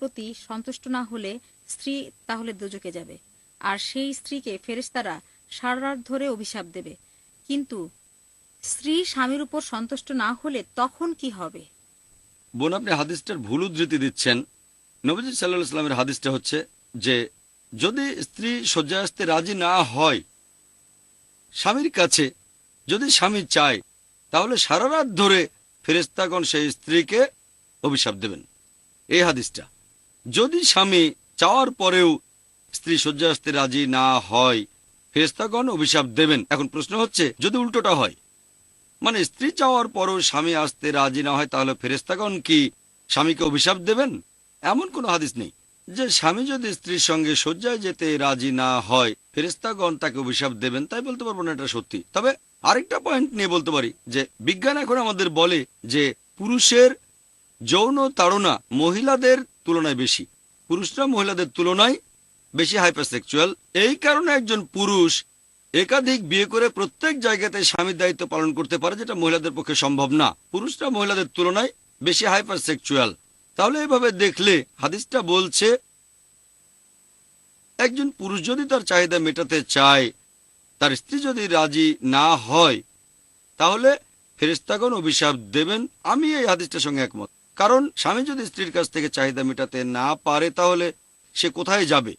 প্রতি সন্তুষ্ট না হলে স্ত্রী তাহলে দুজকে যাবে। আর সেই স্ত্রীকে ফেরেশতারা সারা রাত ধরে অভিশাপ দেবে। কিন্তু স্ত্রী স্বামীর উপর সন্তুষ্ট না হলে তখন কি হবে? বোন, আপনি হাদিসটার ভুল উদ্ধৃতি দিচ্ছেন। নবজি সাল্লাহ ইসলামের হাদিসটা হচ্ছে যে, যদি স্ত্রী শয্যায় আসতে রাজি না হয়, স্বামীর কাছে যদি স্বামী চায়, তাহলে সারা রাত ধরে ফেরেস্তাগণ সেই স্ত্রীকে অভিশাপ দেবেন। এই হাদিসটা। যদি স্বামী চাওয়ার পরেও স্ত্রী আসতে রাজি না হয় ফেরেস্তাগণ অভিশাপ দেবেন। এখন প্রশ্ন হচ্ছে, যদি উল্টোটা হয় মানে স্ত্রী চাওয়ার পরও স্বামী আসতে রাজি না হয়, তাহলে ফেরেস্তাগণ কি স্বামীকে অভিশাপ দেবেন? এমন কোনো হাদিস নেই যে স্বামী যদি স্ত্রীর সঙ্গে শয্যায় যেতে রাজি না হয় ফেরেস্তাগণ তাকে অভিশাপ দেবেন, তাই বলতে পারব না এটা সত্যি। তবে আরেকটা পয়েন্ট নিয়ে বলতে পারি যে, বিজ্ঞান এখন আমাদের বলে যে পুরুষের যৌন তাড়না মহিলাদের তুলনায় বেশি। পুরুষরা মহিলাদের তুলনায় বেশি হাইপারসেক্সুয়াল এই কারণে একজন পুরুষ একাধিক বিয়ে করে প্রত্যেক জায়গাতে স্বামীর দায়িত্ব পালন করতে পারে, যেটা মহিলাদের পক্ষে সম্ভব না। পুরুষরা মহিলাদের তুলনায় বেশি হাইপার সেক্সুয়াল তাহলে এভাবে দেখলে হাদিসটা বলছে, একজন পুরুষ যদি তার চাহিদা মেটাতে চায়, তার স্ত্রী যদি রাজি না হয়, তাহলে ফেরিস্তাগণ অভিশাপ দেবেন। আমি এই হাদিসটার সঙ্গে একমত। কারণ স্বামী যদি স্ত্রীর কাছ থেকে চাহিদা মেটাতে না পারে, তাহলে সে কোথায় যাবে?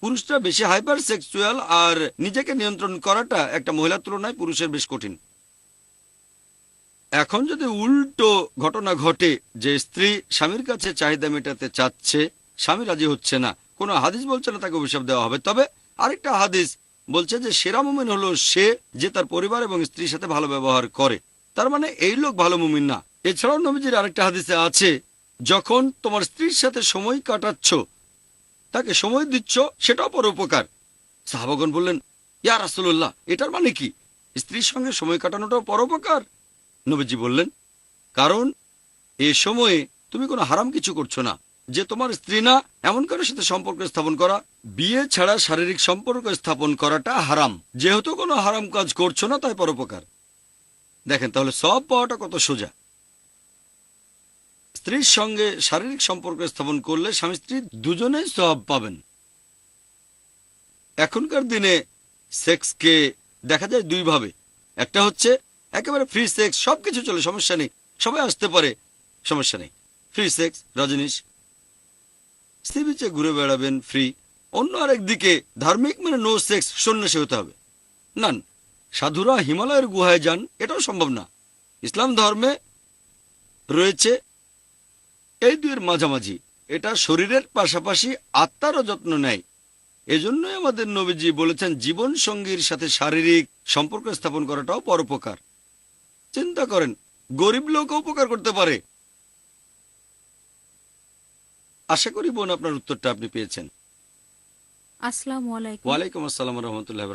পুরুষরা বেশি হাইপার সেক্সুয়াল আর নিজেকে নিয়ন্ত্রণ করাটা একটা মহিলার তুলনায় পুরুষের বেশ কঠিন। এখন যদি উল্টো ঘটনা ঘটে যে স্ত্রী স্বামীর কাছে চাহিদা মেটাতে চাচ্ছে, স্বামী রাজি হচ্ছে না, কোনো হাদিস বলছে না তাকে অভিশাপ দেওয়া হবে। তবে আরেকটা হাদিস বলছে যে সেরা মুমিন হলো সে যে তার পরিবার এবং স্ত্রীর সাথে ভালো ব্যবহার করে। তার মানে এই লোক ভালো মুমিন না। এছাড়াও নবীজির আরেকটা হাদিসে আছে, যখন তোমার স্ত্রীর সাথে সময় কাটাচ্ছ, তাকে সময় দিচ্ছ সেটাও পর উপকার। সাহাবাগন বললেন, ইয়া রাসুল্লাহ এটার মানে কি? স্ত্রীর সঙ্গে সময় কাটানোটাও পরোপকার নবীজি বললেন, কারণ এ সময়ে তুমি কোনো হারাম কিছু করছ না। যে তোমার স্ত্রী না, এমন কারোর সাথে সম্পর্ক স্থাপন করা, বিয়ে ছাড়া শারীরিক সম্পর্ক স্থাপন করাটা হারাম। যেহেতু কোনো হারাম কাজ করছ না, তাই পরোপকার দেখেন, তাহলে সব পাওয়াটা কত সোজা। স্ত্রীর সঙ্গে শারীরিক সম্পর্ক স্থাপন করলে স্বামী স্ত্রী দুজনেই সব পাবেন। এখনকার দিনে সেক্সকে দেখা যায় দুইভাবে একটা হচ্ছে একেবারে ফ্রি সেক্স সবকিছু চলে, সমস্যা নেই। সবাই আসতে পারে, সমস্যা নেই। Free sex Rajneesh. সি বিচে ঘুরে বেড়াবেন ফ্রি অন্য আরেক দিকে, ধার্মিক মানে নো সেক্স সন্ন্যাসী হতে হবে। নান সাধুরা হিমালয়ের গুহায় যান, এটাও সম্ভব না। ইসলাম ধর্মে রয়েছে এই দুইয়ের মাঝামাঝি। এটা শরীরের পাশাপাশি আত্মারও যত্ন নেয়। এজন্যই আমাদের নবীজি বলেছেন জীবন সঙ্গীর সাথে শারীরিক সম্পর্ক স্থাপন করাটাও পরোপকার। চিন্তা করেন গরিব লোক উপকার করতে পারে। আশা করি বোন আপনার উত্তরটা আপনি পেয়েছেন। আসসালামু আলাইকুম। ওয়ালাইকুম আসসালাম রহমতুল্লাহ